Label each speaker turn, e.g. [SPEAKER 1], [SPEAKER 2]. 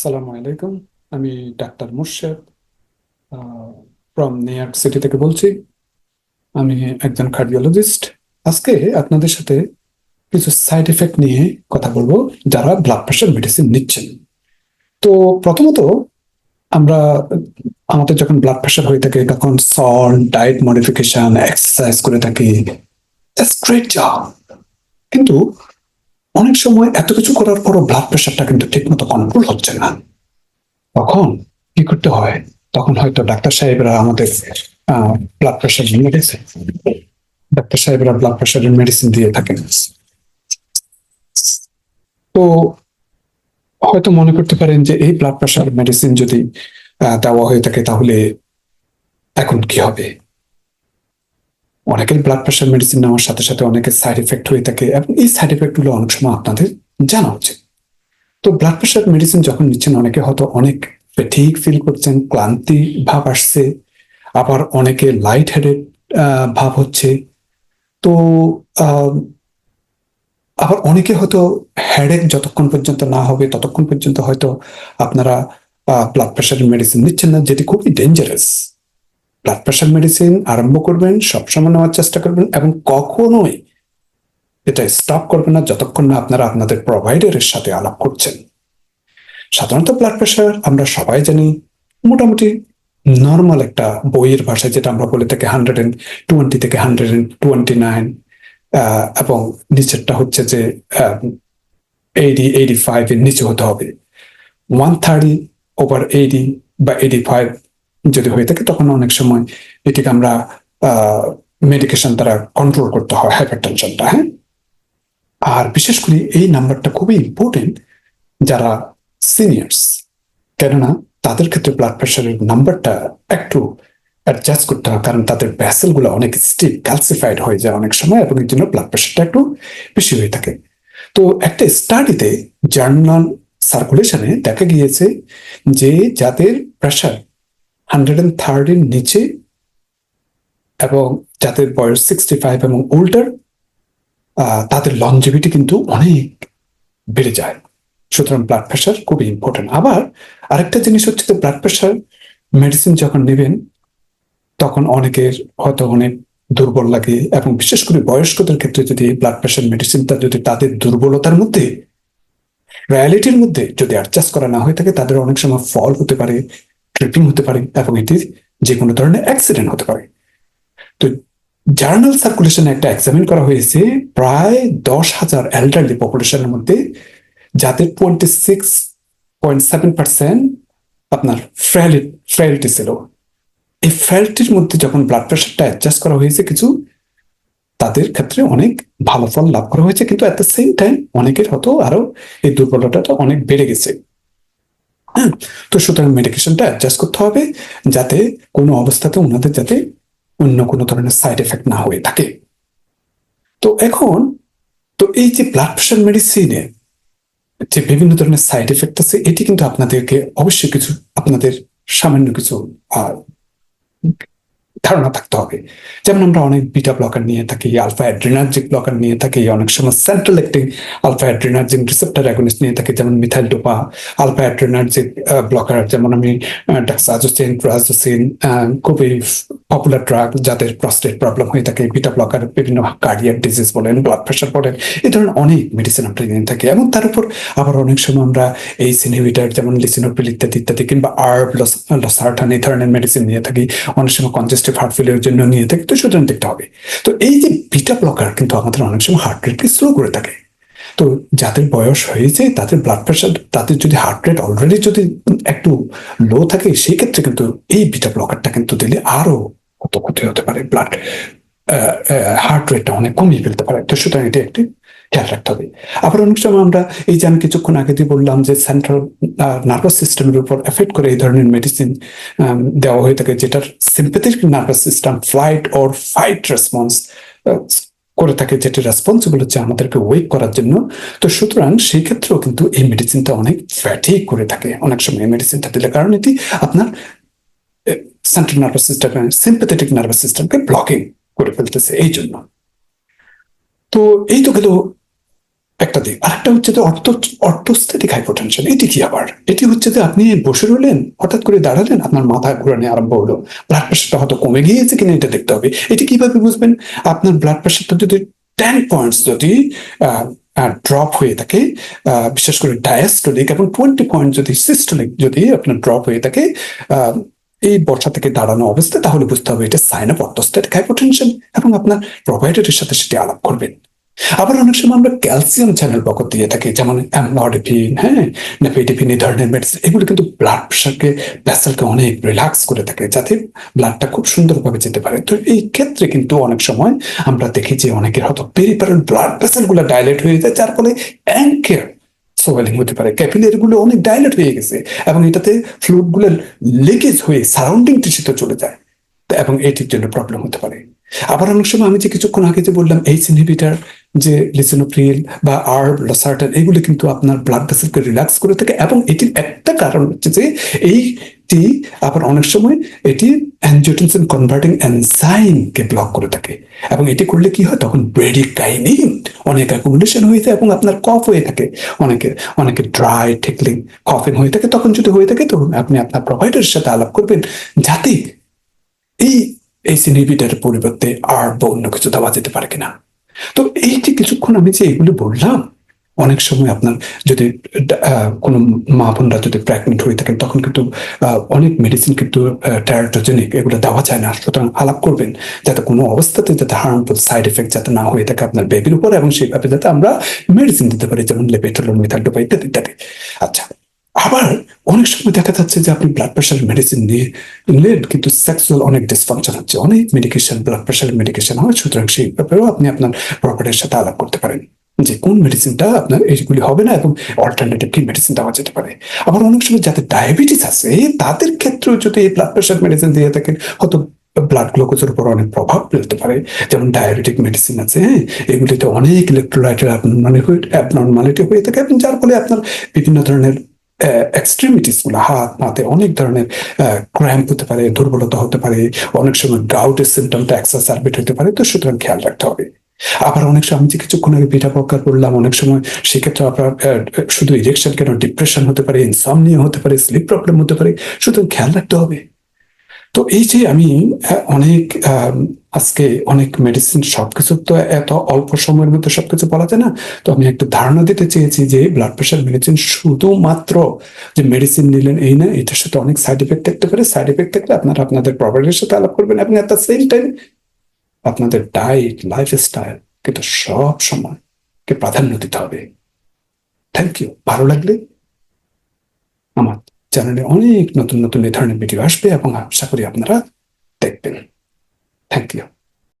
[SPEAKER 1] আসসালামু আলাইকুম। আমি doctor Murshed from New York city থেকে বলছি। আমি একজন কার্ডিওলজিস্ট আজকে আপনাদের সাথে কিছু সাইড এফেক্ট নিয়ে কথা বলব যারা ব্লাড প্রেশার মেডিসিন নিচ্ছেন। তো প্রথমত আমরা, আমাদের যখন ব্লাড প্রেশার হয়ে থাকে, তখন সল্ট ডায়েট মডিফিকেশন এক্সারসাইজ করে থাকি। স্ট্রেট কিন্তু অনেক সময় এত কিছু করার পরও ব্লাড প্রেশারটা কিন্তু ঠিকমতো কন্ট্রোল হচ্ছে না। তখন কি করতে হয়? তখন হয়তো ডাক্তার সাহেবরা আমাদের ব্লাড প্রেশার মেডিসিন ডাক্তার সাহেবরা ব্লাড প্রেশারের মেডিসিন দিয়ে থাকেন। তো হয়তো মনে করতে পারেন যে এই ব্লাড প্রেশার মেডিসিন যদি দেওয়া হয়ে থাকে তাহলে এখন কি হবে? অনেকের ব্লাড প্রেশার মেডিসিন নেওয়ার সাথে সাথে অনেকের সাইড এফেক্ট হয়ে থাকে এবং এই সাইড এফেক্টগুলো অনেক সময় আপনাদের জানা উচিত। তো ব্লাড প্রেশার মেডিসিন যখন নিচ্ছেন, অনেকে হয়তো অনেক ঠিক ফিল করছেন, ক্লান্তি ভাব আসছে, আবার অনেকে লাইট হেডেড ভাব হচ্ছে। তো আবার অনেকে হয়তো হেডেক যতক্ষণ পর্যন্ত না হবে, ততক্ষণ পর্যন্ত হয়তো আপনারা ব্লাড প্রেশারের মেডিসিন নিচ্ছেন না, যেটি খুবই ডেঞ্জারাস ব্লাড প্রেশার মেডিসিন আরম্ভ করবেন, সবসময় নেওয়ার চেষ্টা করবেন এবং কখনোই এটা স্টপ করবেন না যতক্ষণ না আপনারা আপনাদের প্রোভাইডারের সাথে আলাপ করছেন। সাধারণত ব্লাড প্রেশার আমরা সবাই জানি, মোটামুটি নর্মাল একটা বইয়ের ভাষায় যেটা আমরা বলে থাকি হান্ড্রেড এন্ড টোয়েন্টি থেকে হান্ড্রেড এন্ড টোয়েন্টি নাইন এবং নিচেরটা হচ্ছে যে এইটি এইটি ফাইভ এর নিচে হতে হবে। ওয়ান থার্টি ওভার এইটি বা এইটি ফাইভ যদি হয়ে থাকে, তখন অনেক সময় এটিকে আমরা মেডিকেশন দ্বারা কন্ট্রোল করতে হয় হাইপার টেনশনটা হ্যাঁ? আর বিশেষ করে এই নাম্বারটা খুবই ইম্পর্টেন্ট যারা সিনিয়র্স কেননা তাদের ক্ষেত্রে ব্লাড প্রেশারের নাম্বারটা একটু অ্যাডজাস্ট করতে হয়, কারণ তাদের ভ্যাসেলগুলো অনেক স্টিপ ক্যালসিফাইড হয়ে যায় অনেক সময়, এবং এর জন্য ব্লাড প্রেশারটা একটু বেশি হয়ে থাকে। তো একটা স্টাডিতে জার্নাল সার্কুলেশনে দেখা গিয়েছে যে যাদের প্রেশার হান্ড্রেড অ্যান্ড থার্টির নিচে এবং যাদের বয়স সিক্সটি ফাইভ এবং ওল্ডার তাদের লঞ্জিভিটি কিন্তু অনেক বেড়ে যায়। সুতরাং ব্লাড প্রেশার খুবই ইম্পর্টেন্ট আবার আরেকটা জিনিস হচ্ছে যে ব্লাড প্রেশার মেডিসিন যখন নেবেন, তখন অনেকের হয়তো অনেক দুর্বল লাগে এবং বিশেষ করে বয়স্কদের ক্ষেত্রে যদি ব্লাড প্রেশার মেডিসিনটা যদি তাদের দুর্বলতার মধ্যে রিয়ালিটির মধ্যে যদি অ্যাডজাস্ট করা না হয়ে থাকে, তাদের অনেক সময় ফল হতে পারে। ট্রিপিং হতে পারে, এবং এটি যে কোনো ধরনের অ্যাক্সিডেন্ট হতে পারে। তো জার্নাল সার্কুলেশনে একটা এক্সামিন করা হয়েছে, প্রায় দশ হাজার এল্ডারলি পপুলেশনের মধ্যে, যাদের twenty six point seven percent আপনার ফ্রাইলিটি ছিল। এই ফ্রাইলিটির মধ্যে যখন ব্লাড প্রেশারটা অ্যাডজাস্ট করা হয়েছে কিছু, তাদের ক্ষেত্রে অনেক ভালো ফল লাভ করা হয়েছে, কিন্তু অ্যাট দ্য সেম টাইম অনেকের হয়তো আরও এই দুর্বলতাটা অনেক বেড়ে গেছে। তো সুতরাং মেডিকেশনটা অ্যাডজাস্ট করতে হবে যাতে কোনো অবস্থাতে ওনাদের যাতে অন্য কোনো ধরনের সাইড এফেক্ট না হয়ে থাকে। তো এখন, তো এই যে ব্লাড প্রেশার মেডিসিনে যে বিভিন্ন ধরনের সাইড এফেক্ট আছে, এটি কিন্তু আপনাদেরকে অবশ্যই কিছু, আপনাদের সামান্য কিছু ধারণা থাকতে হবে। যেমন আমরা অনেক বিটা ব্লকার নিয়ে থাকি আলফা অ্যাড্রিনার্জিক ব্লকার নিয়ে থাকি, অনেক সময় সেন্ট্রাল একটি আলফা অ্যাড্রিনার্জিক রিসেপ্টার অ্যাগনিস্ট নিয়ে থাকি, যেমন methyl dopa alpha adrenergic blocker যেমন আমি ডাক্সাজোসিন প্রাজোসিন খুবই পপুলার ড্রাগ যাদের প্রস্টেট প্রবলেম হয়ে থাকে বিটা ব্লকার বিভিন্ন কার্ডিয়াক ডিজিজ বলেন ব্লাড প্রেশার বলেন এই ধরনের অনেক মেডিসিন আমরা নিয়ে থাকি। এবং তার উপর আবার অনেক সময় আমরা এই সিনহিবিটার যেমন লিসিনোপ্রিল ইত্যাদি ইত্যাদি কিংবা আর্ব লসার্টান এই ধরনের মেডিসিন নিয়ে থাকি, অনেক সময় কনজেস্টিভ হার্ট ফেলিয়ার জন্য নিয়ে থাকি, তো সুতরাং দেখতে হবে। তো এই যে বিটা ব্লকার কিন্তু আমাদের অনেক সময় হার্ট রেটকে স্লো করে থাকে। তো যাদের বয়স হয়েছে, তাদের ব্লাড প্রেশার তাদের যদি হার্ট রেট অলরেডি যদি একটু লো থাকে সেই ক্ষেত্রে কিন্তু এই বিটা ব্লকারটা কিন্তু দিলে আরও কত ক্ষতি হতে পারে ব্লাড হার্ট রেটটা অনেক কমিয়ে ফেলতে পারে। তো সুতরাং এটা একটি খেয়াল রাখতে হবে। আবার অনেক সময় আমরা এই যে আমি কিছুক্ষণ আগে দিয়ে বললাম যে সেন্ট্রাল নার্ভাস সিস্টেমের উপর এফেক্ট করে এই ধরনের মেডিসিন দেওয়া হয়ে থাকে, যেটার sympathetic nervous system flight or fight response করে থাকে, যেটা রেসপন্সিবল হচ্ছে আমাদেরকে ওয়েক করার জন্য। তো সুতরাং সেই ক্ষেত্রেও কিন্তু এই মেডিসিনটা অনেক ফ্যাটিক করে থাকে। অনেক সময় এই মেডিসিনটা দিলে কারণ এটি আপনার central nervous system sympathetic nervous সিস্টেমকে ব্লকিং করে ফেলতেছে এই জন্য তো এই তো গেল একটা দিক। আরেকটা হচ্ছে যে অর্থ অর্থস্থেটিক হাইপোটেনশন এটি কি আবার? এটি হচ্ছে যে আপনি বসে রইলেন হঠাৎ করে দাঁড়ালেন আপনার মাথা ঘুরানো আরম্ভ হলো। ব্লাড প্রেশারটা হয়তো কমে গিয়েছে কিনা এটা দেখতে হবে। এটি কীভাবে বুঝবেন? আপনার ব্লাড প্রেশারটা যদি টেন পয়েন্টস যদি ড্রপ হয়ে থাকে বিশেষ করে ডায়াস্টোলিক এবং টোয়েন্টি পয়েন্ট যদি সিস্টোলিক যদি আপনার ড্রপ হয়ে থাকে আহ, এই বর্ষা থেকে দাঁড়ানো অবস্থায়, তাহলে বুঝতে হবে এটা সাইন অফ হাইপোটেনশন এবং আপনার প্রোভাইডারের সাথে সেটি আলাপ করবেন। আবার অনেক সময় আমরা ক্যালসিয়াম চ্যানেল বকর দিয়ে থাকি, যেমন অ্যামলডিপিন হ্যাঁ নেফেডিপিন এই ধরনের মেডিসিন এগুলো কিন্তু ব্লাড প্রেশারকে ভেসেলকে অনেক রিল্যাক্স করে থাকে, যাতে ব্লাডটা খুব সুন্দরভাবে যেতে পারে। তো এই ক্ষেত্রে কিন্তু অনেক সময় আমরা দেখি যে অনেকের হয়তো পেরিফেরাল ব্লাড ভেসেলগুলো ডাইলেট হয়ে যায়, যার ফলে অ্যাঙ্কের সোয়েলিং হতে পারে। ক্যাপিলারি গুলো অনেক ডাইলেট হয়ে গেছে এবং এটাতে ফ্লুইডগুলো লিকেজ হয়ে সারাউন্ডিং টিস্যুতে চলে যায়। এবং এটির জন্য প্রবলেম হতে পারে। আবার অনেক সময় আমি যে কিছুক্ষণ আগে যে বললাম এইচ ইনহিবিটার যে লিসিনোপ্রিল বা আর লসার্টান এগুলো কিন্তু আপনার ব্লাড ভেসেলকে রিল্যাক্স করে থাকে এবং এটির একটা কারণ হচ্ছে যে এইটি আবার অনেক সময় এটি অ্যানজিওটেনসিন কনভার্টিং এনজাইমকে ব্লক করে থাকে। এবং এটি করলে কি হয়? তখন ব্রেডিকাইনিন অনেক অ্যাকুমুলেশন হয়ে যায় এবং আপনার কফ হয়ে থাকে। অনেকে অনেকে ড্রাই ঠেকলিং কফিং হয়ে থাকে। তখন যদি হয়ে থাকে, তখন আপনি আপনার প্রোভাইডারের সাথে আলাপ করবেন। যাতে এই এই ইনহিবিটারের পরিবর্তে আর বা অন্য কিছু দেওয়া যেতে পারে কিনা? তো এই যে কিছুক্ষণ আমি যে এগুলো বললাম, অনেক সময় আপনার যদি কোনো মা বোনরা যদি প্রেগনেন্ট হয়ে থাকেন, তখন কিন্তু অনেক মেডিসিন কিন্তু ট্যারাটোজেনিক এগুলো দেওয়া যায় না। সুতরাং আলাপ করবেন যাতে কোনো অবস্থাতে যাতে হার্মফুল সাইড এফেক্ট যাতে না হয়ে থাকে আপনার বেবির উপর এবং সেইভাবে যাতে আমরা মেডিসিন দিতে পারি, যেমন লেপেট্রোল মিথালডোপা ইত্যাদি ইত্যাদি। আচ্ছা আবার অনেক সময় দেখা যাচ্ছে যে আপনি ব্লাড প্রেশার মেডিসিন নিয়ে নিলেন, কিন্তু সেক্সুয়াল অনেক ডিসফাংশন হচ্ছে। অনেক মেডিকেশন ব্লাড প্রেশার মেডিকেশন হয়, সুতরাং সেই ব্যাপারেও আপনি আপনার প্রপার্টির সাথে আলাপ করতে পারেন। যে কোন মেডিসিনটা আপনার এইগুলি হবে না এবং অল্টারনেটিভ কি মেডিসিন দেওয়া যেতে পারে। আবার অনেক সময় যাদের ডায়াবেটিস আছে, তাদের ক্ষেত্রেও যদি এই ব্লাড প্রেশার মেডিসিন দিয়ে থাকেন হয়তো ব্লাড গ্লুকোজের উপর অনেক প্রভাব ফেলতে পারে। যেমন ডায়াবেটিক মেডিসিন আছে হ্যাঁ? এগুলিতে অনেক ইলেকট্রোলাইটের অ্যাবনর্মালিটি হয়ে থাকে এবং যার ফলে আপনার বিভিন্ন ধরনের এক্সট্রিমিটিসগুলো, হাত পাতে অনেক ধরনের ক্র্যাম্প হতে পারে, দুর্বলতা হতে পারে, অনেক সময় গাউটের সিমটমটা এক্সাসারবেট হতে পারে, তো সুতরাং খেয়াল রাখতে হবে। আবার অনেক সময় আমি যে কিছুক্ষণ আগে পিঠা প্রকার করলাম, অনেক সময় সেক্ষেত্রে আপনার শুধু ইরেকশন কেন ডিপ্রেশন হতে পারে ইনসামনিয়া হতে পারে স্লিপ প্রবলেম হতে পারে, সুতরাং খেয়াল রাখতে হবে। তো এই যে আমি অনেক আজকে অনেক মেডিসিন সবকিছু তো এত অল্প সময়ের মধ্যে সবকিছু বলা যায় না। তো আমি একটা ধারণা দিতে চেয়েছি যে ব্লাড প্রেশার মেডিসিন শুধুমাত্র যে মেডিসিন নিলেন এই না, এটার সাথে অনেক সাইড এফেক্ট থাকতে পারে সাইড এফেক্ট থাকলে আপনারা আপনাদের প্রপার্টির সাথে আলাপ করবেন। আপনি দ্য সেম টাইম আপনাদের ডায়েট লাইফ স্টাইল কিন্তু সব সময় কে প্রাধান্য দিতে হবে। থ্যাংক ইউ ভালো লাগলে আমার চ্যানেলে অনেক নতুন নতুন এ ধরনের ভিডিও আসবে এবং আশা করি আপনারা দেখবেন। Thank you